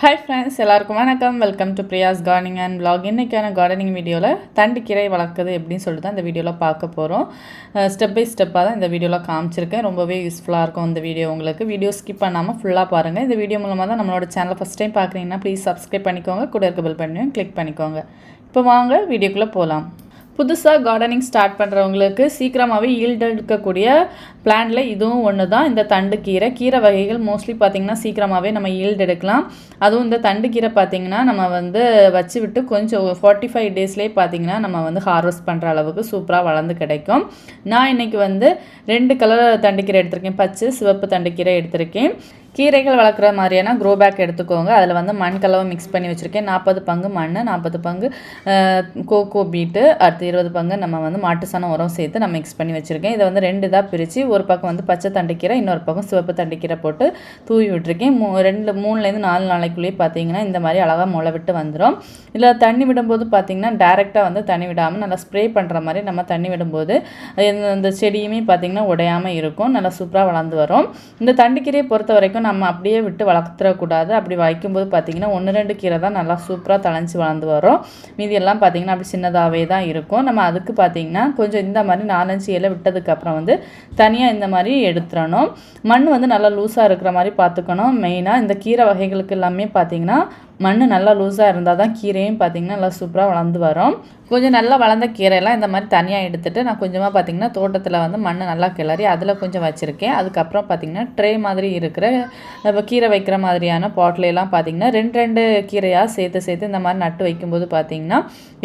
Hi friends எல்லாருக்கும் வணக்கம். Welcome to Priya's gardening and vlog. இன்றைக்கான கார்டனிங் வீடியோவில் தண்டிக்கீரை வளர்க்குது எப்படின்னு சொல்லிட்டு தான் இந்த வீடியோவில் பார்க்க போகிறோம் ஸ்டெப் பை ஸ்டெப்பாக தான் இந்த வீடியோவில் காமிச்சிருக்கேன். ரொம்பவே யூஸ்ஃபுல்லாக இருக்கும் இந்த வீடியோ உங்களுக்கு. வீடியோ ஸ்கிப் பண்ணாமல் ஃபுல்லாக பாருங்கள் இந்த வீடியோ மூலமாக தான் நம்மளோட சேனலை ஃபஸ்ட் டைம் பார்க்குறீங்கன்னா ப்ளீஸ் சப்ஸ்கிரைப் பண்ணிக்கோங்க. கூட இருக்க பில் பண்ணியும் கிளிக் பண்ணிக்கோங்க. இப்போ வாங்க வீடியோக்குள்ளே போகலாம் புதுசாக கார்டனிங் ஸ்டார்ட் பண்ணுறவங்களுக்கு சீக்கிரமாகவே ஈல்டு எடுக்கக்கூடிய பிளான்ல இதுவும் ஒன்று தான் இந்த தண்டு கீரை கீரை வகைகள் மோஸ்ட்லி பார்த்திங்கன்னா சீக்கிரமாகவே நம்ம ஈல்டு எடுக்கலாம். அதுவும் இந்த தண்டு கீரை பார்த்திங்கன்னா நம்ம வந்து வச்சு விட்டு கொஞ்சம் ஃபார்ட்டி ஃபைவ் டேஸ்லேயே பார்த்திங்கன்னா நம்ம வந்து ஹார்வெஸ்ட் பண்ணுற அளவுக்கு சூப்பராக வளர்ந்து கிடைக்கும். நான் இன்றைக்கி வந்து ரெண்டு கலர் தண்டுக்கீரை எடுத்திருக்கேன். பச்சை சிவப்பு தண்டுக்கீரை எடுத்திருக்கேன். கீரைகள் வளர்க்குற மாதிரியான க்ரோ பேக் எடுத்துக்கோங்க. அதில் வந்து மண் கலவை மிக்ஸ் பண்ணி வச்சுருக்கேன். நாற்பது பங்கு மண் நாற்பது பங்கு கோகோ பீட்டு அடுத்து இருபது பங்கு நம்ம வந்து மாட்டு சாணம் உரம் சேர்த்து நான் மிக்ஸ் பண்ணி வச்சுருக்கேன். இதை வந்து ரெண்டு இதாக பிரித்து ஒரு பக்கம் வந்து பச்சை தண்டிக்கீரை இன்னொரு பக்கம் சிவப்பு தண்டிக்கீரை போட்டு தூவி விட்டுருக்கேன். மூ ரெண்டு மூணுலேருந்து நாலு நாளைக்குள்ளேயே பார்த்தீங்கன்னா இந்த மாதிரி அழகாக முளை விட்டு வந்துடும் இதில் தண்ணி விடும்போது பார்த்திங்கன்னா டேரெக்டாக வந்து தண்ணி விடாமல் நல்லா ஸ்ப்ரே பண்ணுற மாதிரி நம்ம தண்ணி விடும்போது இந்த- இந்த செடியுமே பார்த்தீங்கன்னா உடையாமல் இருக்கும். நல்லா சூப்பராக வளர்ந்து வரும். இந்த தண்டிக்கீரையை பொறுத்த வரைக்கும் நம்ம அப்படியே விட்டு வளர்த்துறக்கூடாது. அப்படி வைக்கும்போது பார்த்திங்கன்னா ஒன்று ரெண்டு கீரை தான் நல்லா சூப்பராக தழைஞ்சி வளர்ந்து வரும். மீதி எல்லாம் பார்த்தீங்கன்னா அப்படி சின்னதாகவே தான் இருக்கும். நம்ம அதுக்கு பார்த்தீங்கன்னா கொஞ்சம் இந்த மாதிரி நாலஞ்சு இலை விட்டதுக்கப்புறம் வந்து தனியாக இந்த மாதிரி எடுத்துடணும். மண் வந்து நல்லா லூஸாக இருக்கிற மாதிரி பார்த்துக்கணும். மெயினாக இந்த கீரை வகைகளுக்கு எல்லாமே பார்த்திங்கன்னா மண் நல்லா லூஸாக இருந்தால் தான் கீரையும் பார்த்தீங்கன்னா நல்லா சூப்பராக வளர்ந்து வரும். கொஞ்சம் நல்லா வளர்ந்த கீரையெல்லாம் இந்த மாதிரி தனியாக எடுத்துகிட்டு நான் கொஞ்சமாக பார்த்தீங்கன்னா தோட்டத்தில் வந்து மண் நல்லா கிளறி அதில் கொஞ்சம் வச்சுருக்கேன். அதுக்கப்புறம் பார்த்தீங்கன்னா ட்ரே மாதிரி இருக்கிற நம்ம கீரை வைக்கிற மாதிரியான பாட்லையெல்லாம் பார்த்திங்கன்னா பார்த்தீங்கன்னா ரெண்டு ரெண்டு கீரையாக சேர்த்து சேர்த்து இந்த மாதிரி நட்டு வைக்கும்போது பார்த்திங்கன்னா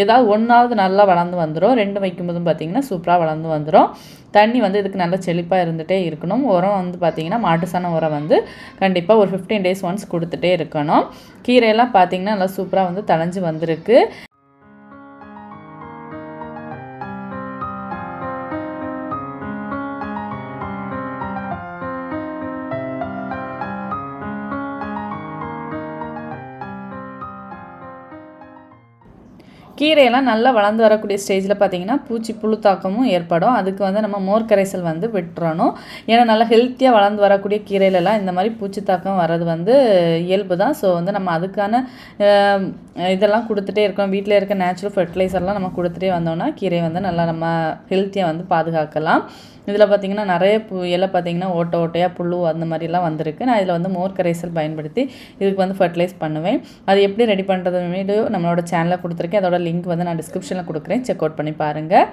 ஏதாவது ஒன்றாவது நல்லா வளர்ந்து வந்துடும் ரெண்டு வைக்கும்போதும் பார்த்தீங்கன்னா சூப்பராக வளர்ந்து வந்துடும் தண்ணி வந்து இதுக்கு நல்லா செழிப்பாக இருந்துகிட்டே இருக்கணும். உரம் வந்து பார்த்திங்கன்னா மாட்டு சாண உரம் வந்து கண்டிப்பாக ஒரு ஃபிஃப்டீன் டேஸ் ஒன்ஸ் கொடுத்துட்டே இருக்கணும். கீரையெல்லாம் பார்த்தீங்கன்னா நல்லா சூப்பராக வந்து தளைஞ்சு வந்திருக்கு. கீரையெல்லாம் நல்லா வளர்ந்து வரக்கூடிய ஸ்டேஜில் பார்த்தீங்கன்னா பூச்சி புழு தாக்கமும் ஏற்படும். அதுக்கு வந்து நம்ம மோர் கரைசல் வந்து விட்டுறணும். ஏன்னா நல்லா ஹெல்த்தியாக வளர்ந்து வரக்கூடிய கீரையிலலாம் இந்த மாதிரி பூச்சி தாக்கம் வர்றது வந்து இயல்பு தான். ஸோ வந்து நம்ம அதுக்கான இதெல்லாம் கொடுத்துட்டே இருக்கோம் வீட்டில் இருக்க நேச்சுரல் ஃபெர்டிலைசர்லாம் நம்ம கொடுத்துட்டே வந்தோம்னா கீரையை வந்து நல்லா நம்ம ஹெல்த்தியாக வந்து பாதுகாக்கலாம். இதில் பார்த்தீங்கன்னா நிறைய பூ இலை பார்த்தீங்கன்னா ஓட்டை ஓட்டையாக புழு அந்த மாதிரிலாம் வந்திருக்கு. நான் இதில் வந்து மோர் கரைசல் பயன்படுத்தி இதுக்கு வந்து ஃபர்டிலைஸ் பண்ணுவேன். அது எப்படி ரெடி பண்ணுறது வீடியோ நம்மளோட சேனலில் கொடுத்துருக்கேன். அதோட லிங்க் வந்து நான் டிஸ்கிரிப்ஷனில் கொடுக்குறேன். செக் அவுட் பண்ணி பாருங்கள்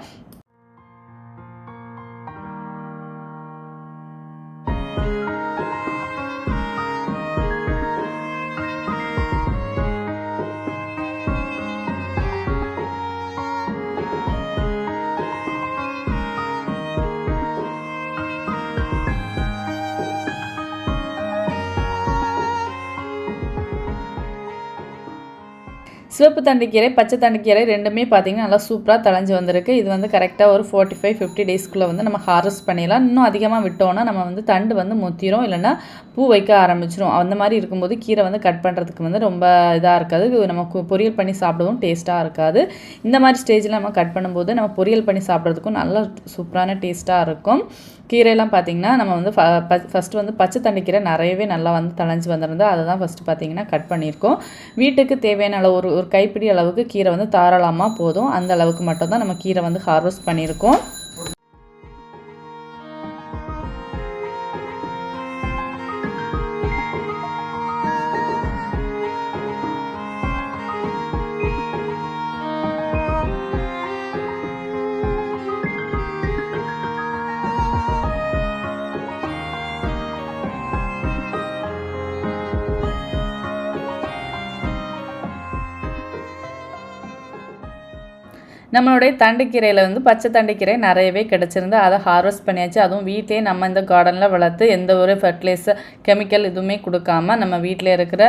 சிவப்பு தண்டுக்கீரை பச்சை தண்டுக்கீரை ரெண்டுமே பார்த்தீங்கன்னா நல்லா சூப்பராக தளைஞ்சு வந்திருக்கு. இது வந்து கரெக்டாக ஒரு ஃபார்ட்டி ஃபைவ் ஃபிஃப்டி டேஸ்க்குள்ளே வந்து நம்ம ஹார்வெஸ்ட் பண்ணிடலாம். இன்னும் அதிகமாக விட்டோம்னா நம்ம வந்து தண்டு வந்து முத்திரும் இல்லைன்னா பூ வைக்க ஆரம்பிச்சிரும். அந்த மாதிரி இருக்கும்போது கீரை வந்து கட் பண்ணுறதுக்கு வந்து ரொம்ப இதாக இருக்காது. நம்ம பொரியல் பண்ணி சாப்பிடவும் டேஸ்ட்டாக இருக்காது. இந்த மாதிரி ஸ்டேஜில் நம்ம கட் பண்ணும்போது நம்ம பொரியல் பண்ணி சாப்பிட்றதுக்கும் நல்ல சூப்பரான டேஸ்ட்டாக இருக்கும். கீரையெல்லாம் பார்த்தீங்கன்னா நம்ம வந்து ஃபஸ்ட்டு வந்து பச்சை தண்டுக்கீரை நிறையவே நல்லா வந்து தளைஞ்சு வந்திருந்து அதை தான் ஃபஸ்ட்டு பார்த்தீங்கன்னா கட் பண்ணியிருக்கோம். வீட்டுக்கு தேவையான அளவு ஒரு ஒரு கைப்பிடி அளவுக்கு கீரை வந்து தாராளமாக போதும். அந்த அளவுக்கு மட்டும்தான் நம்ம கீரை வந்து ஹார்வெஸ்ட் பண்ணியிருக்கோம். நம்மளுடைய தண்டுக்கீரையில் வந்து பச்சை தண்டுக்கீரை நிறையவே கிடச்சிருந்து அதை ஹார்வெஸ்ட் பண்ணியாச்சு. அதுவும் வீட்டிலே நம்ம இந்த கார்டனில் வளர்த்து எந்த ஒரு ஃபர்டிலைசர் கெமிக்கல் எதுவுமே கொடுக்காம நம்ம வீட்டில் இருக்கிற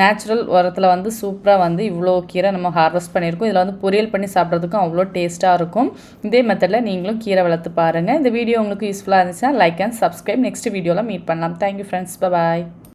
நேச்சுரல் உரத்தில் வந்து சூப்பராக வந்து இவ்வளோ கீரை நம்ம ஹார்வெஸ்ட் பண்ணியிருக்கோம். இதில் வந்து பொரியல் பண்ணி சாப்பிட்றதுக்கும் அவ்வளோ டேஸ்ட்டாக இருக்கும். இதே மெத்தடில் நீங்களும் கீரை வளர்த்து பாருங்கள் இந்த வீடியோ உங்களுக்கு யூஸ்ஃபுல்லாக இருந்துச்சுன்னா லைக் அண்ட் சப்ஸ்கிரைப் நெக்ஸ்ட் வீடியோவில் மீட் பண்ணலாம். Thank you friends bye